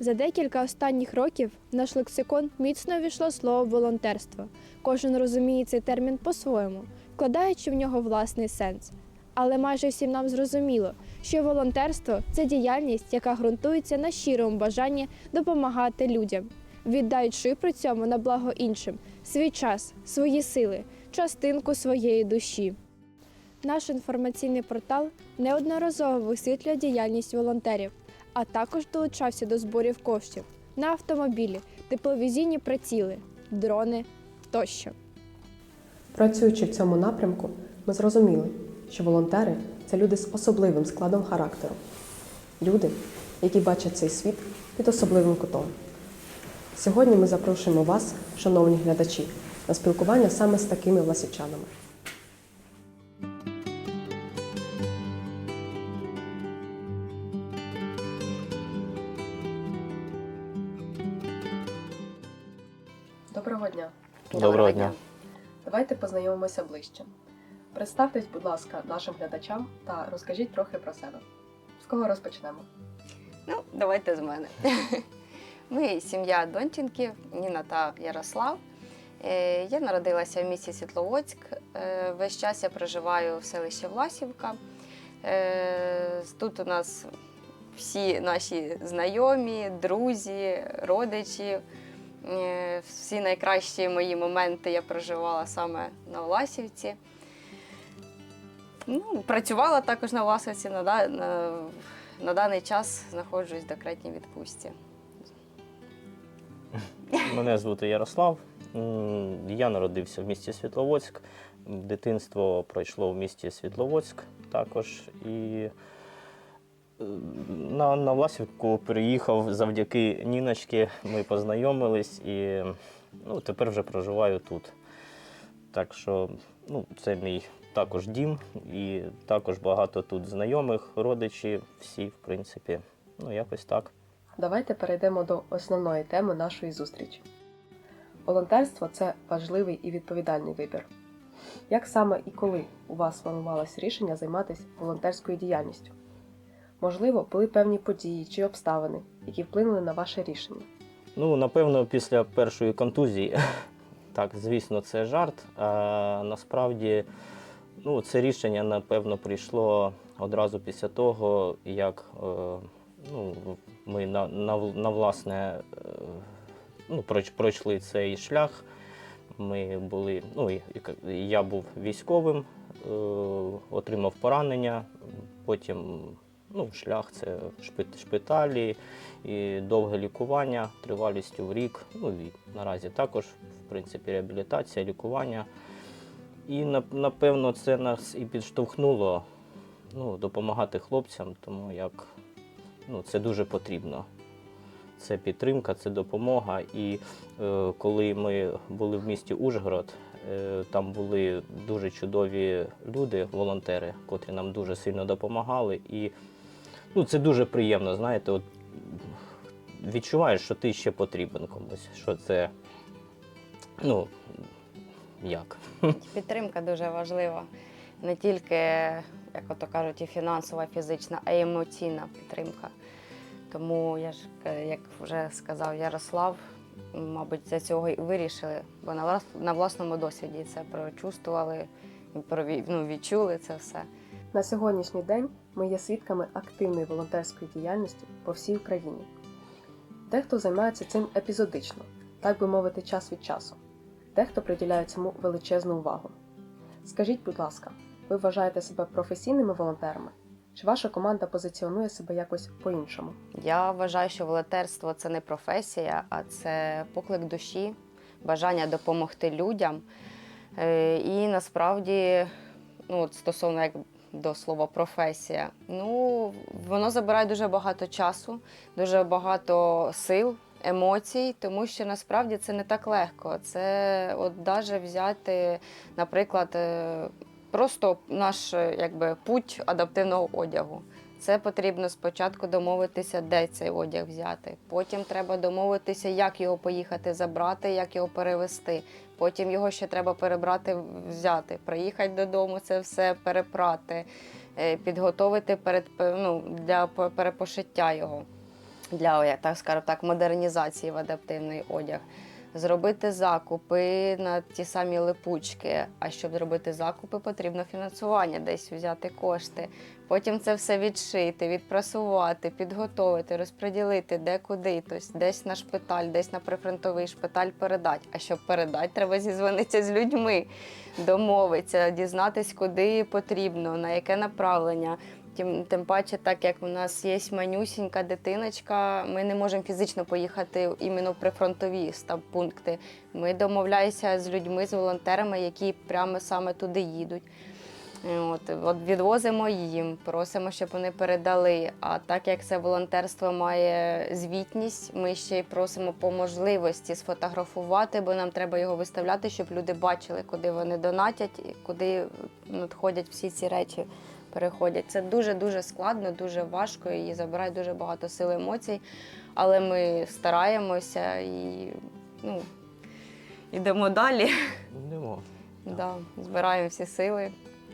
За декілька останніх років в наш лексикон міцно війшло слово волонтерство. Кожен розуміє цей термін по-своєму, вкладаючи в нього власний сенс. Але майже всім нам зрозуміло, що волонтерство це діяльність, яка ґрунтується на щирому бажанні допомагати людям, віддаючи при цьому на благо іншим свій час, свої сили, частинку своєї душі. Наш інформаційний портал неодноразово висвітлює діяльність волонтерів, а також долучався до зборів коштів на автомобілі, тепловізійні приціли, дрони тощо. Працюючи в цьому напрямку, ми зрозуміли, що волонтери це люди з особливим складом характеру, люди, які бачать цей світ під особливим кутом. Сьогодні ми запрошуємо вас, шановні глядачі, на спілкування саме з такими власівчанами. Дня! Доброго дня. Давайте познайомимося ближче. Представтесь, будь ласка, нашим глядачам та розкажіть трохи про себе. З кого розпочнемо? Ну, давайте з мене. Ми сім'я Донченків, Ніна та Ярослав. Е, Я народилася в місті Світловодськ. Е, Весь час я проживаю в селищі Власівка. Е, Тут у нас всі наші знайомі, друзі, родичі. Е, Всі найкращі мої моменти я проживала саме на Власівці. Ну, працювала також на Власівці. На, на, на даний час знаходжусь в декретній відпустці. Мене звати Ярослав. Я народився в місті Світловодськ. Дитинство пройшло в місті Світловодськ також. І на, на Власівку приїхав завдяки Ніночці. Ми познайомились і ну, тепер вже проживаю тут. Так що ну, це мій також дім, і також багато тут знайомих, родичів, всі, в принципі. Ну, якось так. Давайте перейдемо до основної теми нашої зустрічі. Волонтерство це важливий і відповідальний вибір. Як саме і коли у вас сформувалось рішення займатися волонтерською діяльністю? Можливо, були певні події чи обставини, які вплинули на ваше рішення. Ну, напевно, після першої контузії. Так, звісно, це жарт. А насправді, ну, це рішення, напевно, прийшло одразу після того, як е, ну, ми на, на, на власне е, ну, пройшли цей шлях. Ми були, ну, я був військовим, е, отримав поранення, потім ну, шлях це шпит- шпиталі, і довге лікування тривалістю в рік. Ну і наразі також, в принципі, реабілітація, лікування. І напевно це нас і підштовхнуло ну, допомагати хлопцям, тому як ну, це дуже потрібно. Це підтримка, це допомога. І е, коли ми були в місті Ужгород, е, там були дуже чудові люди, волонтери, котрі нам дуже сильно допомагали. І ну, це дуже приємно, знаєте, от відчуваєш, що ти ще потрібен комусь, що це, ну, як. Підтримка дуже важлива. Не тільки, як ото кажуть, і фінансова, і фізична, а й емоційна підтримка. Тому я ж, е, як вже сказав Ярослав, мабуть, за цього і вирішили, бо на, влас- на власному досвіді це прочувствували, ну, відчули це все. На сьогоднішній день ми є свідками активної волонтерської діяльності по всій Україні. Дехто займається цим епізодично, так би мовити, час від часу. Дехто приділяє цьому величезну увагу. Скажіть, будь ласка, ви вважаєте себе професійними волонтерами? Чи ваша команда позиціонує себе якось по-іншому? Я вважаю, що волонтерство це не професія, а це поклик душі, бажання допомогти людям. Е, І насправді, ну, стосовно як до слова професія, ну, воно забирає дуже багато часу, дуже багато сил, емоцій, тому що насправді це не так легко. Це от даже взяти, наприклад, е, просто наш е, якби, путь адаптивного одягу. Це потрібно спочатку домовитися, де цей одяг взяти. Потім треба домовитися, як його поїхати забрати, як його перевезти. Потім його ще треба перебрати, взяти, приїхати додому, це все перепрати, е, підготовити перед, ну, для перепошиття його. для так скажемо так, модернізації в адаптивний одяг. Зробити закупи на ті самі липучки. А щоб зробити закупи, потрібно фінансування, десь взяти кошти. Потім це все відшити, відпрасувати, підготовити, розподілити де куди. Тобто десь на шпиталь, десь на прифронтовий шпиталь передати. А щоб передати, треба зізвонитися з людьми, домовитися, дізнатись, куди потрібно, на яке направлення. Тим, тим паче, так як у нас є манюсінька дитиночка, ми не можемо фізично поїхати іменно в прифронтові стаб-пункти. Ми домовляємося з людьми, з волонтерами, які прямо саме туди їдуть. От, от відвозимо їм, просимо, щоб вони передали. А так як це волонтерство має звітність, ми ще й просимо по можливості сфотографувати, бо нам треба його виставляти, щоб люди бачили, куди вони донатять і куди надходять всі ці речі. Переходять. Це дуже-дуже складно, дуже важко і забирає дуже багато сил емоцій. Але ми стараємося і ну, йдемо далі. Йдемо. Да, збираємо всі сили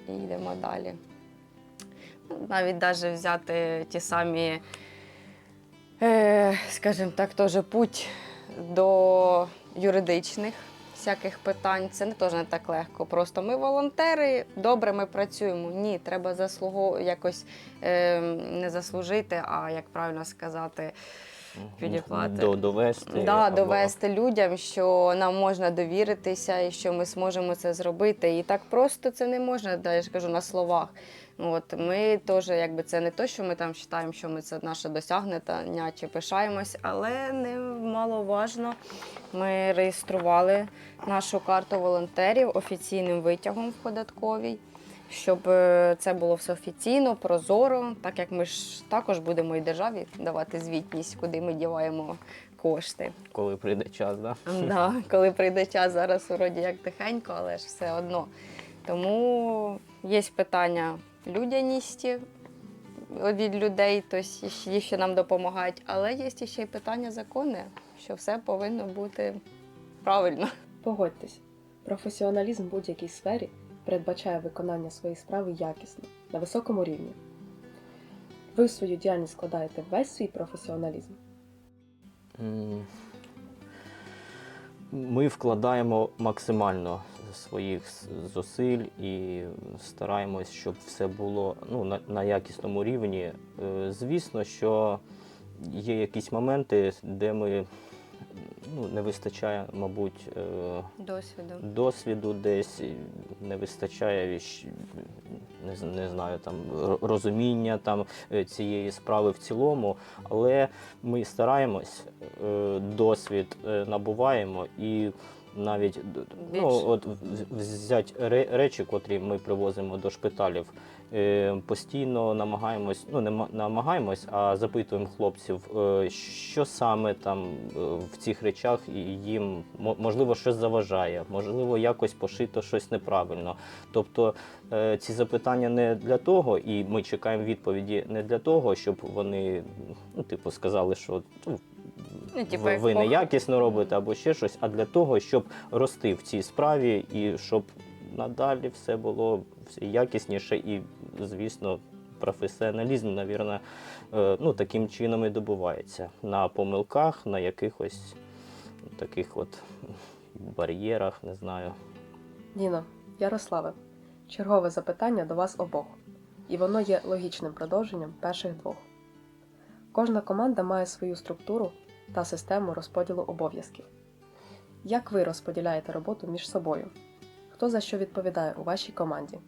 і йдемо далі. Ну, Навіть навіть взяти ті самі, е, скажімо так, теж путь до юридичних всяких питань. Це не теж не так легко. Просто ми волонтери, добре, ми працюємо. Ні, треба заслугу якось е, не заслужити, а як правильно сказати. Підіплати. До, довести. Да, або- довести людям, що нам можна довіритися і що ми зможемо це зробити. І так просто це не можна, да, я ж кажу, на словах. От ми теж, якби це не то, що ми там вважаємо, що ми це наше досягнення чи пишаємось, але немаловажно. Ми реєстрували нашу карту волонтерів офіційним витягом в податковій. Щоб е, це було все офіційно, прозоро, так як ми ж також будемо і державі давати звітність, куди ми діваємо кошти. Коли прийде час, да? Да, коли прийде час, зараз вроді як тихенько, але ж все одно. Тому є питання людяності від людей, тобто ті, що нам допомагають, але є ще й питання законне, що все повинно бути правильно. Погодьтесь, професіоналізм в будь-якій сфері передбачає виконання своєї справи якісно, на високому рівні. Ви в свою діяльність складаєте весь свій професіоналізм. Ми вкладаємо максимально своїх зусиль і стараємось, щоб все було ну, на, на якісному рівні. Е, Звісно, що є якісь моменти, де ми ну, не вистачає, мабуть, е, Досвіду. досвіду десь, не вистачає не, не знаю, там розуміння там е, цієї справи в цілому, але ми стараємось, досвід набуваємо і. Навіть ну, от в- взяти речі, котрі ми привозимо до шпиталів, е, постійно намагаємось, ну не ма- намагаємось, а запитуємо хлопців, е, що саме там е, в цих речах їм мо- можливо щось заважає, можливо, якось пошито щось неправильно. Тобто ці запитання не для того, і ми чекаємо відповіді не для того, щоб вони ну, типу, сказали, що ну, типу, ви, як ви пох- неякісно робите або ще щось, а для того, щоб рости в цій справі і щоб надалі все було все якісніше і, звісно, професіоналізм, навірно, е, ну, таким чином і добувається. На помилках, на якихось таких от бар'єрах, не знаю. Ніно, Ярославе, чергове запитання до вас обох, і воно є логічним продовженням перших двох. Кожна команда має свою структуру та систему розподілу обов'язків. Як ви розподіляєте роботу між собою? Хто за що відповідає у вашій команді?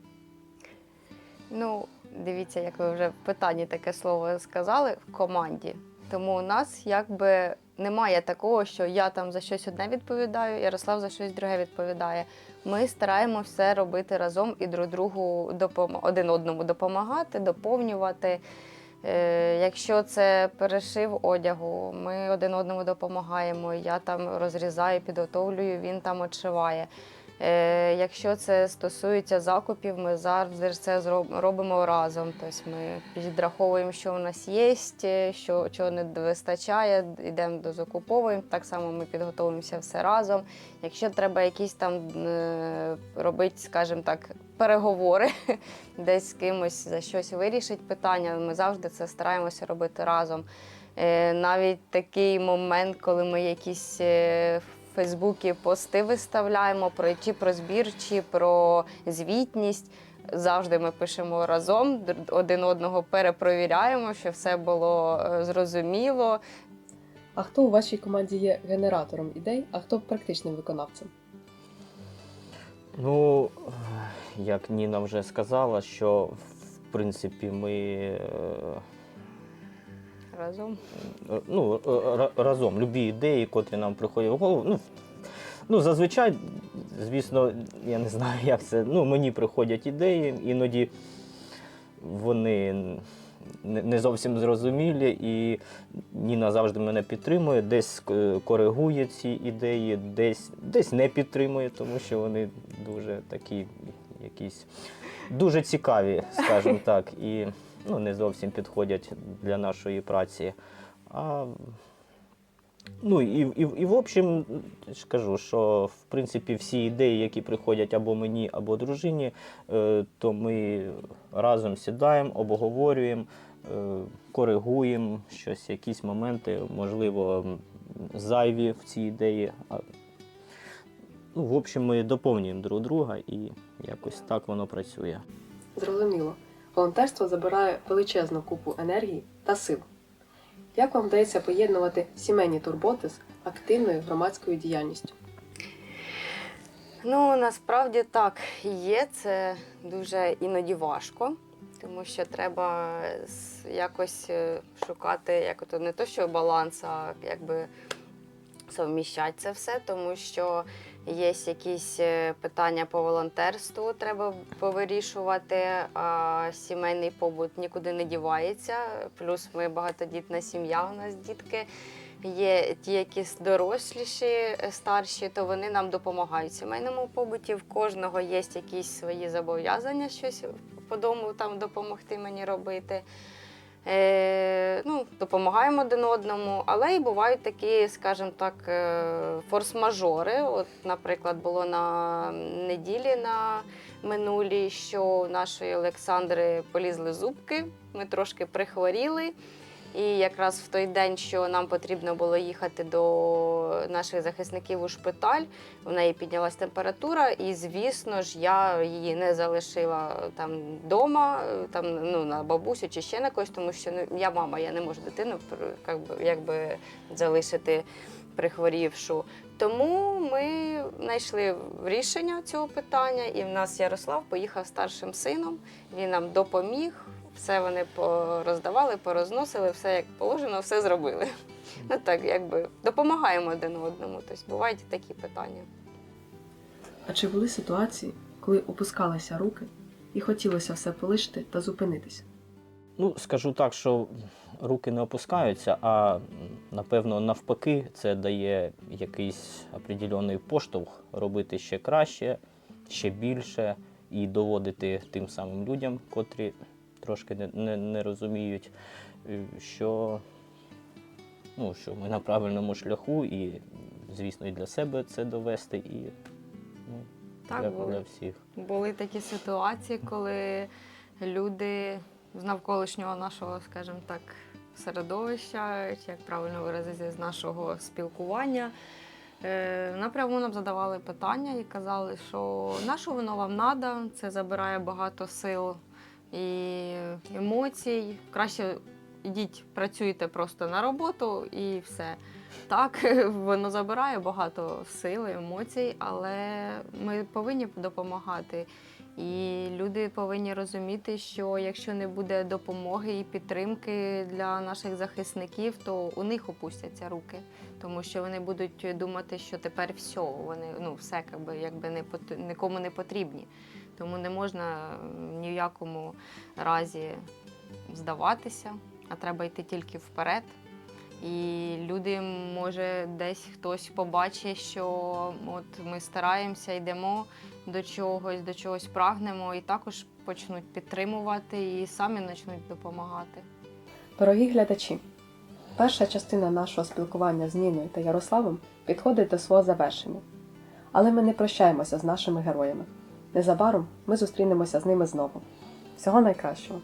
Ну, дивіться, як ви вже в питанні таке слово сказали в команді. Тому у нас якби немає такого, що я там за щось одне відповідаю, Ярослав за щось друге відповідає. Ми стараємося все робити разом і друг другу допом... один одному допомагати, доповнювати. Е, якщо це перешив одягу, ми один одному допомагаємо. Я там розрізаю, підготовлюю, він там відшиває. Е, якщо це стосується закупів, ми завжди це робимо разом. Тобто ми підраховуємо, що у нас є, е, що чого не вистачає, йдемо дозакуповуємо. Так само ми підготовуємося все разом. Якщо треба якісь там е, робити, скажімо так, переговори, десь з кимось за щось вирішить питання, ми завжди це стараємося робити разом. Навіть такий момент, коли ми якісь Фейсбуці пости виставляємо про чи про збір, чи про звітність. Завжди ми пишемо разом, один одного перепровіряємо, щоб все було е, зрозуміло. А хто у вашій команді є генератором ідей, а хто практичним виконавцем? Ну, як Ніна вже сказала, що в принципі ми е, Разом. е, ну, е, разом любі ідеї, котрі нам приходять в голову. Ну, ну, зазвичай, звісно, я не знаю, як це. Ну, мені приходять ідеї, іноді вони не зовсім зрозумілі, і Ніна завжди мене підтримує, десь е, коригує ці ідеї, десь, десь не підтримує, тому що вони дуже такі якісь дуже цікаві, скажімо так, і ну, не зовсім підходять для нашої праці. А, ну і, і, і в общем, ж кажу, що в принципі всі ідеї, які приходять або мені, або дружині, е, то ми разом сідаємо, обговорюємо, е, коригуємо щось, якісь моменти, можливо, зайві в цій ідеї. А, ну, в общем, ми доповнюємо друг друга і якось так воно працює. Зрозуміло, волонтерство забирає величезну купу енергії та сил. Як вам вдається поєднувати сімейні турботи з активною громадською діяльністю? Ну, насправді так є. Це дуже іноді важко, тому що треба якось е, шукати як ото не то, що баланс, а якби совміщати це все, тому що є якісь е, питання по волонтерству, треба повирішувати, а сімейний побут нікуди не дівається. Плюс ми багатодітна сім'я, у нас дітки. Є ті, які доросліші, е, старші, то вони нам допомагають сімейному побуті. В кожного є якісь свої зобов'язання, щось по дому там допомогти мені робити. Е, ну, допомагаємо один одному, але й бувають такі, скажімо так, е, форс-мажори. От, наприклад, було на неділі на минулій, що у нашої Олександри полізли зубки, ми трошки прихворіли. І якраз в той день, що нам потрібно було їхати до наших захисників у шпиталь, в неї піднялась температура, і звісно ж, я її не залишила там вдома, там ну на бабусю чи ще на когось, тому що ну, я мама, я не можу дитину пр- як би, якби залишити прихворівшу. Тому ми знайшли рішення цього питання, і в нас Ярослав поїхав старшим сином. Він нам допоміг. Все вони пороздавали, порозносили, все як положено, все зробили. Ну так, якби допомагаємо один одному. Тобто бувають і такі питання. А чи були ситуації, коли опускалися руки і хотілося все полишити та зупинитися? Ну, скажу так, що руки не опускаються, а напевно навпаки, це дає якийсь определений поштовх робити ще краще, ще більше і доводити тим самим людям, котрі трошки не, не, не розуміють, е, що, ну, що ми на правильному шляху, і, звісно, і для себе це довести, і ну, Так, для, були. для всіх. Були такі ситуації, коли люди з навколишнього нашого, скажімо так, середовища, чи як правильно виразитися, з нашого спілкування. е, Напряму нам задавали питання і казали, що на що воно вам треба, це забирає багато сил і емоцій. Краще йдіть, працюйте просто на роботу і все. Так, воно забирає багато сил, емоцій, але ми повинні допомагати. І люди повинні розуміти, що якщо не буде допомоги і підтримки для наших захисників, то у них опустяться руки, тому що вони будуть думати, що тепер все, вони ну все якби, якби не нікому не потрібні. Тому не можна ні в якому разі здаватися, а треба йти тільки вперед. І люди, може, десь хтось побачить, що от ми стараємося, йдемо до чогось, до чогось прагнемо, і також почнуть підтримувати і самі почнуть допомагати. Дорогі глядачі, перша частина нашого спілкування з Ніною та Ярославом підходить до свого завершення. Але ми не прощаємося з нашими героями. Незабаром ми зустрінемося з ними знову. Всього найкращого!